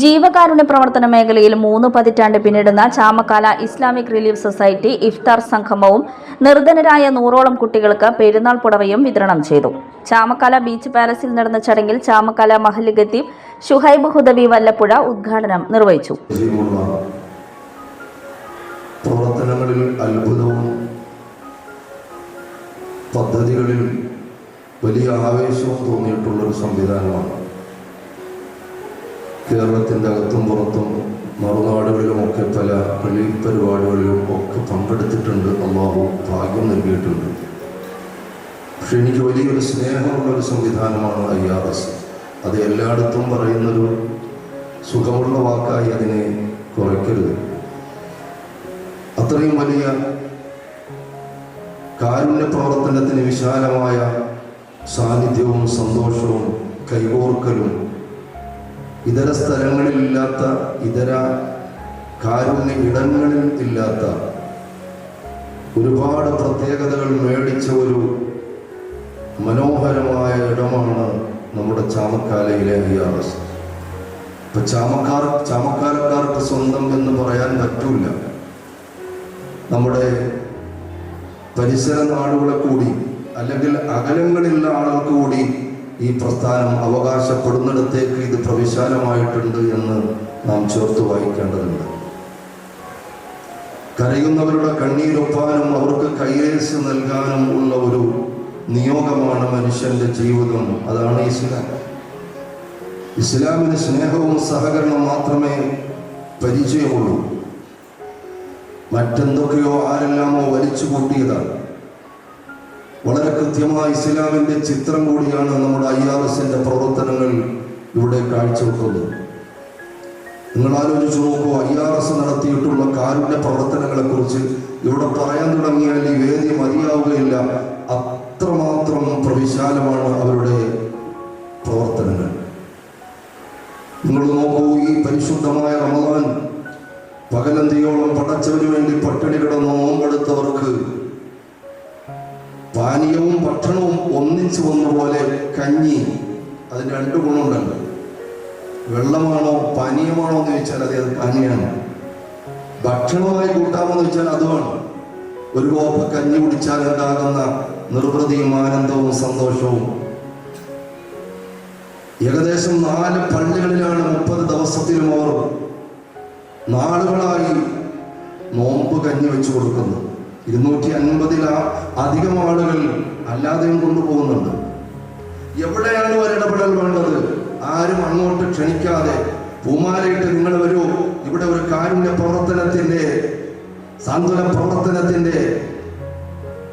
ജീവകാരുണ്യ പ്രവർത്തന മേഖലയിൽ മൂന്ന് പതിറ്റാണ്ട് പിന്നിടുന്ന ചാമക്കാല ഇസ്ലാമിക് റിലീഫ് സൊസൈറ്റി ഇഫ്താർ സംഗമവും നിർധനരായ നൂറോളം കുട്ടികൾക്ക് പെരുന്നാൾ പുടവയും വിതരണം ചെയ്തു. ചാമക്കാല ബീച്ച് പാലസിൽ നടന്ന ചടങ്ങിൽ ചാമക്കാല ഖത്തീബ് ഷുഹൈബ് ഹുദബി വല്ലപ്പുഴ ഉദ്ഘാടനം നിർവഹിച്ചു. പ്രവർത്തനങ്ങളിൽ അത്ഭുതവും പദ്ധതികളിൽ വലിയ ആവേശവും തോന്നിയിട്ടുള്ള ഒരു സംവിധാനമാണ്. കേരളത്തിന്റെ അകത്തും പുറത്തും മറുനാടുകളിലുമൊക്കെ പല പള്ളി പരിപാടികളിലും ഒക്കെ പങ്കെടുത്തിട്ടുണ്ട്. അമ്മാവു ഭാഗ്യം നൽകിയിട്ടുണ്ട്. പക്ഷെ എനിക്ക് വലിയൊരു സ്നേഹമുള്ള ഒരു സംവിധാനമാണ് ഐ ആർ എസ്. അത് എല്ലായിടത്തും പറയുന്നൊരു സുഖമുള്ള വാക്കായി അതിനെ കുറയ്ക്കരുത്. അത്രയും വലിയ കാരുണ്യ പ്രവർത്തനത്തിന് വിശാലമായ സാന്നിധ്യവും സന്തോഷവും കൈകോർക്കലും ഇതര സ്ഥലങ്ങളിലില്ലാത്ത ഇതര കാരുണ്യ ഇടങ്ങളിൽ ഇല്ലാത്ത ഒരുപാട് പ്രത്യേകതകൾ മേടിച്ച ഒരു മനോഹരമായ ഇടമാണ് നമ്മുടെ ചാമക്കാലയിലെ അയ്യാറസ് ഇപ്പൊ ചാമക്കാർ ചാമക്കാലക്കാർക്ക് സ്വന്തം എന്ന് പറയാൻ പറ്റൂല. നമ്മുടെ പരിസര നാടുകളെ കൂടി അല്ലെങ്കിൽ അകലങ്ങളിലുള്ള ആളുകൾക്ക് കൂടി ഈ പ്രസ്ഥാനം അവകാശപ്പെടുന്നിടത്തേക്ക് ഇത് പ്രവിശാലമായിട്ടുണ്ട് എന്ന് നാം ചേർത്ത് വായിക്കേണ്ടതുണ്ട്. കരയുന്നവരുടെ കണ്ണീരൊപ്പാനും അവർക്ക് കൈയേസ് നൽകാനും ഉള്ള ഒരു നിയോഗമാണ് മനുഷ്യന്റെ ജീവിതം. അതാണ് ഇസ്ലാം. ഇസ്ലാമിന് സ്നേഹവും സഹകരണവും മാത്രമേ പരിചയമുള്ളൂ. മറ്റെന്തൊക്കെയോ ആരെല്ലാമോ വലിച്ചു കൂട്ടിയതാണ് വളരെ കൃത്യമായി ഇസ്ലാമിന്റെ ചിത്രം കൂടിയാണ് നമ്മുടെ ഐ ആർ പ്രവർത്തനങ്ങൾ ഇവിടെ കാഴ്ചവെക്കുന്നത്. നിങ്ങൾ ആലോചിച്ചു നോക്കൂ ഐ ആർ എസ് നടത്തിയിട്ടുള്ള കാരുണ്യ പ്രവർത്തനങ്ങളെ കുറിച്ച് ഇവിടെ പറയാൻ തുടങ്ങിയാൽ ഈ വേദി മതിയാവുകയില്ല. അത്രമാത്രം പ്രവിശാലമാണ് അവരുടെ പ്രവർത്തനങ്ങൾ. നിങ്ങൾ നോക്കൂ ഈ പരിശുദ്ധമായ റമദാൻ പകലന്തിയോളം പടച്ചവന് വേണ്ടി പട്ടിണി കിടന്ന് നോമ്പെടുത്തവർക്ക് പാനീയവും ഭക്ഷണവും ഒന്നിച്ചു വന്ന പോലെ കഞ്ഞി അതിന് രണ്ട് ഗുണമുണ്ടല്ലോ വെള്ളമാണോ പാനീയമാണോ എന്ന് ചോദിച്ചാൽ അതെ അത് പാനീയമാണ്. ഭക്ഷണമായി കൂട്ടാമെന്ന് വെച്ചാൽ അതുമാണ്. ഒരു കോപ്പ് കഞ്ഞി കുടിച്ചാൽ ഉണ്ടാകുന്ന നിർവൃതിയും ആനന്ദവും സന്തോഷവും. ഏകദേശം നാല് പള്ളികളിലാണ് മുപ്പത് ദിവസത്തിലും അവർ നാളുകളായി നോമ്പ് കഞ്ഞി വെച്ചു കൊടുക്കുന്നത്. ഇരുന്നൂറ്റി അൻപതിൽ അധികം ആളുകൾ അല്ലാതെയും കൊണ്ടുപോകുന്നുണ്ട്. എവിടെയാണ് ഒരിടപെടൽ വേണ്ടത്? ആരും അങ്ങോട്ട് ക്ഷണിക്കാതെ പൂമാലയിട്ട് നിങ്ങൾ വരൂ. ഇവിടെ ഒരു കാരുണ്യ പ്രവർത്തനത്തിന്റെ സാന്ത്വന പ്രവർത്തനത്തിന്റെ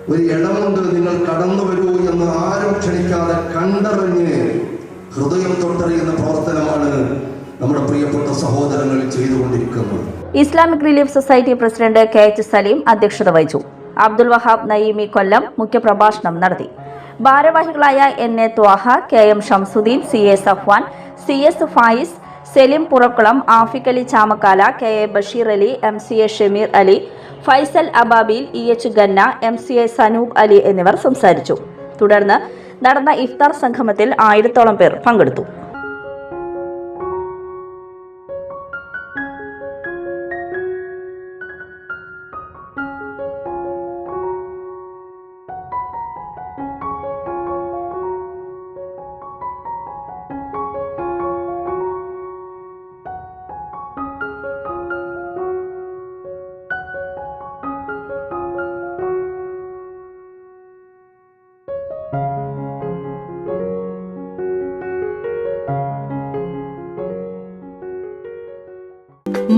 ഒരു ഇടമുണ്ട്. നിങ്ങൾ കടന്നു വരൂ എന്ന് ആരും ക്ഷണിക്കാതെ കണ്ടറിഞ്ഞ് ഹൃദയം തൊട്ടറിയുന്ന പ്രവർത്തനമാണ് നമ്മുടെ പ്രിയപ്പെട്ട സഹോദരങ്ങൾ ചെയ്തുകൊണ്ടിരിക്കുന്നത് Islamic relief society president K H Saleem അധ്യക്ഷത വഹിച്ചു. അബ്ദുൽ വഹാബ് നയീമി കൊല്ലം മുഖ്യപ്രഭാഷണം നടത്തി. ഭാരവാഹികളായ N A Thwaha K M Shamsuddeen C A Safwan C S Faiz Selim Purakkulam Afiq Ali Chamakkala K A Basheer Ali M C A Shameer Ali Faisal Ababil E H Ganna M C A Sanoob Ali എന്നിവർ സംസാരിച്ചു. തുടർന്ന് നടന്ന ഇഫ്താർ സംഗമത്തിൽ ആയിരത്തോളം പേർ പങ്കെടുത്തു.